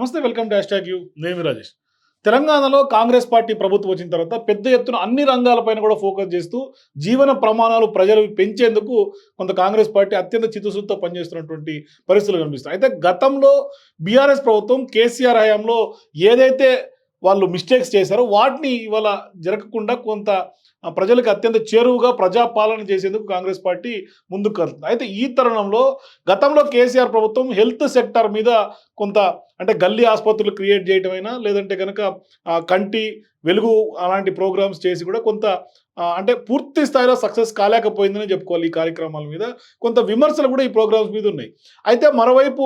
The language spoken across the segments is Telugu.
నమస్తే welcome to hashtag U. నేను రాజేష్. తెలంగాణలో కాంగ్రెస్ పార్టీ ప్రభుత్వం వచ్చిన తర్వాత పెద్ద ఎత్తున అన్ని రంగాలపైన కూడా ఫోకస్ చేస్తూ జీవన ప్రమాణాలు ప్రజలు పెంచేందుకు కొంత కాంగ్రెస్ పార్టీ అత్యంత చిత్తశుద్ధితో పనిచేస్తున్నటువంటి పరిస్థితులు కనిపిస్తాయి అయితే గతంలో బీఆర్ఎస్ ప్రభుత్వం కేసీఆర్ హయాంలో ఏదైతే వాళ్ళు మిస్టేక్స్ చేశారో వాటిని ఇవాళ జరగకుండా కొంత ప్రజలకు అత్యంత చేరువుగా ప్రజాపాలన చేసేందుకు కాంగ్రెస్ పార్టీ ముందుకు కలుతుంది అయితే ఈ తరుణంలో గతంలో కేసీఆర్ ప్రభుత్వం హెల్త్ సెక్టర్ మీద కొంత అంటే గల్లీ ఆసుపత్రులు క్రియేట్ చేయటమైనా లేదంటే కనుక కంటి వెలుగు అలాంటి ప్రోగ్రామ్స్ చేసి కూడా కొంత అంటే పూర్తి స్థాయిలో సక్సెస్ కాలేకపోయిందని చెప్పుకోవాలి ఈ కార్యక్రమాల మీద. కొంత విమర్శలు కూడా ఈ ప్రోగ్రామ్స్ మీద ఉన్నాయి. అయితే మరోవైపు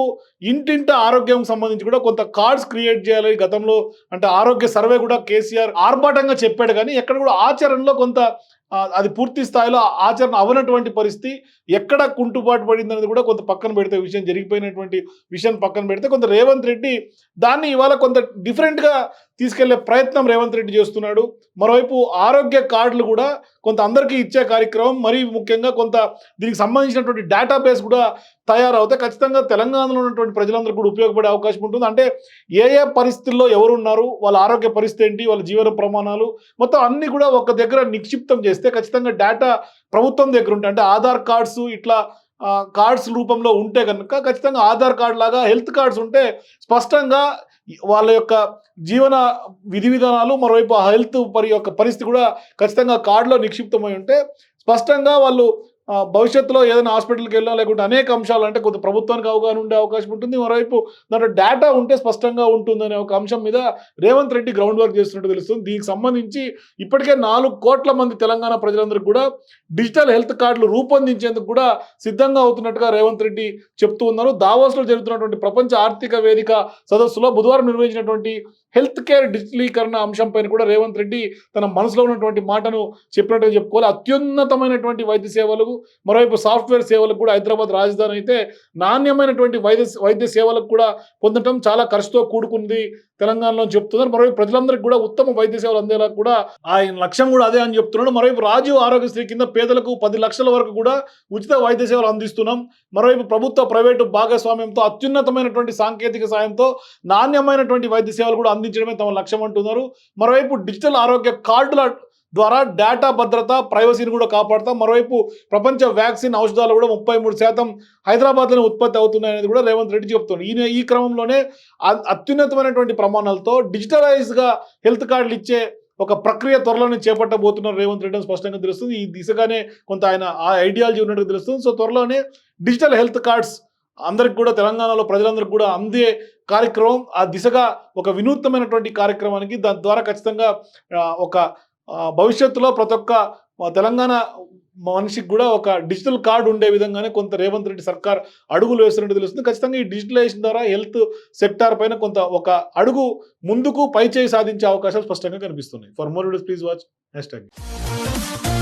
ఇంటింట ఆరోగ్యం సంబంధించి కూడా కొంత కార్డ్స్ క్రియేట్ చేయాలి. గతంలో అంటే ఆరోగ్య సర్వే కూడా కేసీఆర్ ఆర్భాటంగా చెప్పాడు కానీ ఎక్కడ కూడా ఆచరణలో కొంత అది పూర్తి స్థాయిలో ఆచరణ అవనటువంటి పరిస్థితి. ఎక్కడ కుంటుబాటు పడింది అనేది కూడా కొంత పక్కన పెడితే విషయం జరిగిపోయినటువంటి విషయం పక్కన పెడితే కొంత రేవంత్ రెడ్డి దాన్ని ఇవాళ కొంత డిఫరెంట్గా తీసుకెళ్ళే ప్రయత్నం రేవంత్ రెడ్డి చేస్తున్నాడు. మరోవైపు ఆరోగ్య కార్డులు కూడా కొంత అందరికీ ఇచ్చే కార్యక్రమం మరీ ముఖ్యంగా కొంత దీనికి సంబంధించినటువంటి డేటాబేస్ కూడా తయారవుతే ఖచ్చితంగా తెలంగాణలో ఉన్నటువంటి ప్రజలందరూ కూడా ఉపయోగపడే అవకాశం ఉంటుంది. అంటే ఏ ఏ పరిస్థితుల్లో ఎవరున్నారు వాళ్ళ ఆరోగ్య పరిస్థితి ఏంటి వాళ్ళ జీవన ప్రమాణాలు మొత్తం అన్ని కూడా ఒక దగ్గర నిక్షిప్తం చేస్తే ఖచ్చితంగా డేటా ప్రభుత్వం దగ్గర ఉంటాయి అంటే ఆధార్ కార్డ్స్ ఇట్లా కార్డ్స్ రూపంలో ఉంటే కనుక ఖచ్చితంగా ఆధార్ కార్డు లాగా హెల్త్ కార్డ్స్ ఉంటే స్పష్టంగా వాళ్ళ యొక్క జీవన విధి విధానాలు మరోవైపు ఆ హెల్త్ పరి యొక్క పరిస్థితి కూడా ఖచ్చితంగా కార్డులో నిక్షిప్తమై ఉంటే స్పష్టంగా వాళ్ళు భవిష్యత్తులో ఏదైనా హాస్పిటల్కి వెళ్ళినా లేకుంటే అనేక అంశాలు అంటే కొంత ప్రభుత్వానికి అవగాహన ఉండే అవకాశం ఉంటుంది. మరోవైపు దాంట్లో డేటా ఉంటే స్పష్టంగా ఉంటుందనే ఒక అంశం మీద రేవంత్ రెడ్డి గ్రౌండ్ వర్క్ చేస్తున్నట్టు తెలుస్తుంది. దీనికి సంబంధించి ఇప్పటికే నాలుగు కోట్ల మంది తెలంగాణ ప్రజలందరికీ కూడా డిజిటల్ హెల్త్ కార్డులు రూపొందించేందుకు కూడా సిద్ధంగా అవుతున్నట్టుగా రేవంత్ రెడ్డి చెప్తూ ఉన్నారు. దావోస్లో జరుగుతున్నటువంటి ప్రపంచ ఆర్థిక వేదిక సదస్సులో బుధవారం నిర్వహించినటువంటి హెల్త్ కేర్ డిజిటలీకరణ అంశంపైన కూడా రేవంత్ రెడ్డి తన మనసులో ఉన్నటువంటి మాటను చెప్పినట్టుగా చెప్పుకోవాలి. అత్యున్నతమైనటువంటి వైద్య సేవలు మరోవైపు సాఫ్ట్వేర్ సేవలకు కూడా హైదరాబాద్ రాజధాని అయితే నాణ్యమైనటువంటి వైద్య వైద్య సేవలకు కూడా పొందడం చాలా ఖర్చుతో కూడుకుంది తెలంగాణలో చెప్తున్నారు. మరోవైపు ప్రజలందరికీ కూడా ఉత్తమ వైద్య సేవలు అందేలా కూడా ఆయన లక్ష్యం కూడా అదే అని చెప్తున్నాడు. మరోవైపు రాజీవ్ ఆరోగ్యశ్రీ కింద పేదలకు పది లక్షల వరకు కూడా ఉచిత వైద్య సేవలు అందిస్తున్నాం. మరోవైపు ప్రభుత్వ ప్రైవేటు భాగస్వామ్యంతో అత్యున్నతమైనటువంటి సాంకేతిక సాయంతో నాణ్యమైనటువంటి వైద్య సేవలు కూడా అందించడమే తమ లక్ష్యం అంటున్నారు. మరోవైపు డిజిటల్ ఆరోగ్య కార్డుల ద్వారా డేటా భద్రత ప్రైవసీని కూడా కాపాడతాం. మరోవైపు ప్రపంచ వ్యాక్సిన్ ఔషధాలు కూడా ముప్పై మూడు శాతం హైదరాబాద్లోనే ఉత్పత్తి అవుతున్నాయనేది కూడా రేవంత్ రెడ్డి చెప్తున్నారు ఈయన ఈ క్రమంలోనే అత్యున్నతమైనటువంటి ప్రమాణాలతో డిజిటలైజ్గా హెల్త్ కార్డులు ఇచ్చే ఒక ప్రక్రియ త్వరలోనే చేపట్టబోతున్నారు రేవంత్ రెడ్డి అని స్పష్టంగా తెలుస్తుంది. ఈ దిశగానే కొంత ఆయన ఆ ఐడియాలజీ ఉన్నట్టు తెలుస్తుంది. సో త్వరలోనే డిజిటల్ హెల్త్ కార్డ్స్ అందరికి కూడా తెలంగాణలో ప్రజలందరికీ కూడా అందే కార్యక్రమం. ఆ దిశగా ఒక వినూత్నమైనటువంటి కార్యక్రమానికి దాని ద్వారా ఖచ్చితంగా ఒక భవిష్యత్తులో ప్రతి ఒక్క తెలంగాణ మనిషికి కూడా ఒక డిజిటల్ కార్డు ఉండే విధంగానే కొంత రేవంత్ రెడ్డి సర్కార్ అడుగులు వేస్తున్నట్టు తెలుస్తుంది. ఖచ్చితంగా ఈ డిజిటలైజేషన్ ద్వారా హెల్త్ సెక్టార్ పైన కొంత ఒక అడుగు ముందుకు పైచేయి సాధించే అవకాశాలు స్పష్టంగా కనిపిస్తున్నాయి. For more videos please watch hashtag